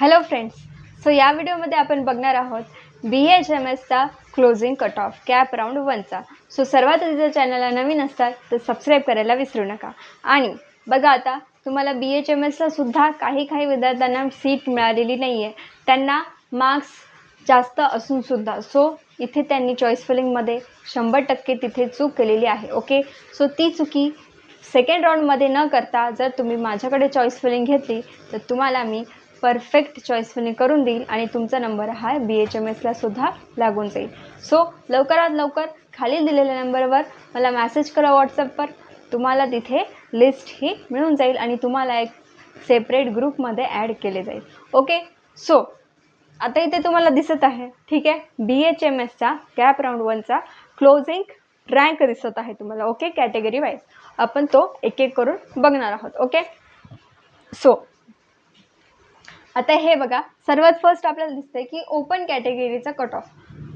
Hello friends so या व्हिडिओमध्ये आपण बघणार आहोत B H M एसचा closing cut off cap round वनचा so सर्वात आधी जर चॅनलला नवीन असतात तर सबस्क्राईब करायला विसरू नका. आणि बघा आता तुम्हाला बी एच एम एसला सुद्धा काही काही विद्यार्थ्यांना सीट मिळालेली नाही आहे त्यांना मार्क्स जास्त असूनसुद्धा सो इथे त्यांनी चॉईस फिलिंगमध्ये शंभर टक्के तिथे चूक केलेली आहे. ओके सो ती चुकी सेकंड राऊंडमध्ये न करता जर तुम्ही माझ्याकडे चॉईस फिलिंग घेतली तर तुम्हाला मी परफेक्ट चॉईसने करून देईल आणि तुमचा नंबर हा बी एच एम एसला सुद्धा लागून जाईल. सो लवकरात लवकर खाली दिलेल्या नंबरवर मला मॅसेज करा व्हॉट्सअपवर तुम्हाला तिथे लिस्ट ही मिळून जाईल आणि तुम्हाला एक सेपरेट ग्रुपमध्ये ॲड केले जाईल. ओके सो आता इथे तुम्हाला दिसत आहे. ठीक आहे? बी एच एम एसचा कॅप राऊंड वनचा क्लोजिंग रँक दिसत आहे तुम्हाला. ओके कॅटेगरी वाईज आपण तो एक एक करून बघणार आहोत. ओके सो आता हे बघा सर्वात फर्स्ट आपल्याला दिसतंय की ओपन कॅटेगरीचा कट ऑफ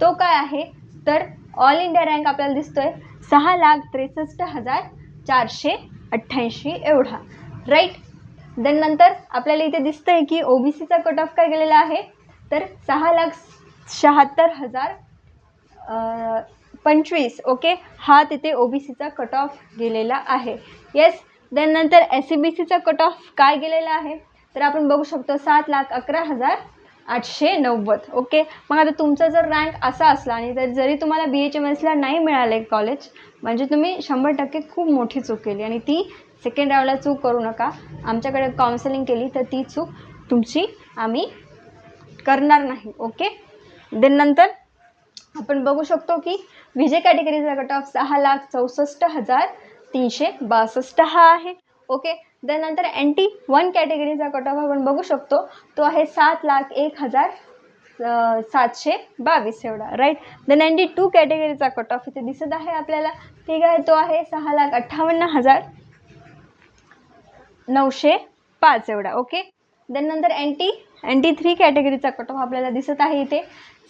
तो काय आहे? तर ऑल इंडिया रँक आपल्याला दिसतोय सहा लाख त्रेसष्ट हजार चारशे अठ्ठ्याऐंशी एवढा. राईट देन नंतर आपल्याला इथे दिसतंय की ओ बी सीचा कट ऑफ काय गेलेला आहे? तर सहा लाख शहात्तर हजार पंचवीस ओके? हा तिथे ओ बी सीचा कट ऑफ गेलेला आहे. येस देन नंतर एस सी बी सीचा कट ऑफ काय गेलेला आहे? तर आपण बघू शकतो सात लाख अकरा हजार आठशे नव्वद. ओके मग आता तुमचा जर रँक असा असला आणि जर जरी तुम्हाला बी एच एम एसला नाही मिळालं कॉलेज म्हणजे तुम्ही शंभर टक्के खूप मोठी चूक केली आणि ती सेकंड राऊंडला चूक करू नका. आमच्याकडे काउन्सिलिंग केली तर ती चूक तुमची आम्ही करणार नाही. ओके देन नंतर आपण बघू शकतो की विजय कॅटेगरीचा कट ऑफ सहा लाख चौसष्ट हजार तीनशे बासष्ट हा आहे. ओके? त्यानंतर नंतर एन टी वन कॅटेगरीचा कट ऑफ आपण बघू शकतो. तो आहे सात लाख एक हजार सातशे बावीस एवढा right then N T two कॅटेगरीचा cut off इथे दिसत आहे आपल्याला. ठीक आहे तो आहे सहा लाख अठ्ठावन्न हजार नऊशे पाच एवढा ओके? देन नंतर N T N T three कॅटेगरीचा cut off आपल्याला दिसत आहे इथे.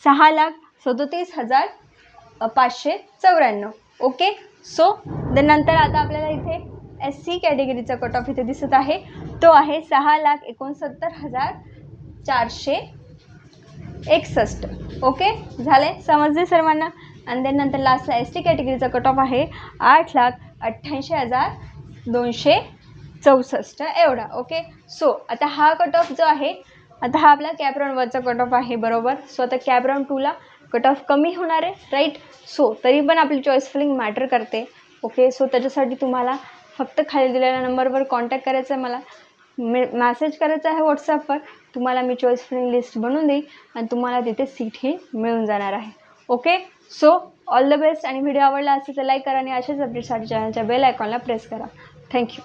सहा लाख सदोतीस हजार पाचशे चौऱ्याण्णव ओके? सो देन नंतर आता आपल्याला इथे एस सी कॅटेगरीचा कट ऑफ इथे दिसत आहे. तो आहे सहा लाख एकोणसत्तर हजार चारशे एकसष्ट. ओके झाले? समजले सर्वांना? आणि देन नंतर लास्टला एस टी कॅटेगरीचा कट ऑफ आहे. आठ लाख अठ्ठ्याऐंशी हजार दोनशे चौसष्ट. एवढा. ओके सो आता हा कट ऑफ जो आहे आता हा आपला कॅप वरचा कट ऑफ आहे बरोबर? सो आता कॅपराऊंड टूला कट ऑफ कमी होणार आहे राईट सो तरी पण आपली चॉईस फिलिंग मॅटर करते. ओके सो त्याच्यासाठी तुम्हाला फक्त खाली दिलेल्या नंबरवर कॉन्टॅक्ट करायचं आहे मला. मे मॅसेज करायचा आहे व्हॉट्सअपवर तुम्हाला मी चॉईस फ्री लिस्ट बनवून देईन आणि तुम्हाला तिथे सीट ही मिळून जाणार आहे. Okay so all the best आणि व्हिडिओ आवडला असेल तर लाईक करा आणि अशाच अपडेटसाठी चॅनलच्या बेल आयकॉनला प्रेस करा. थँक्यू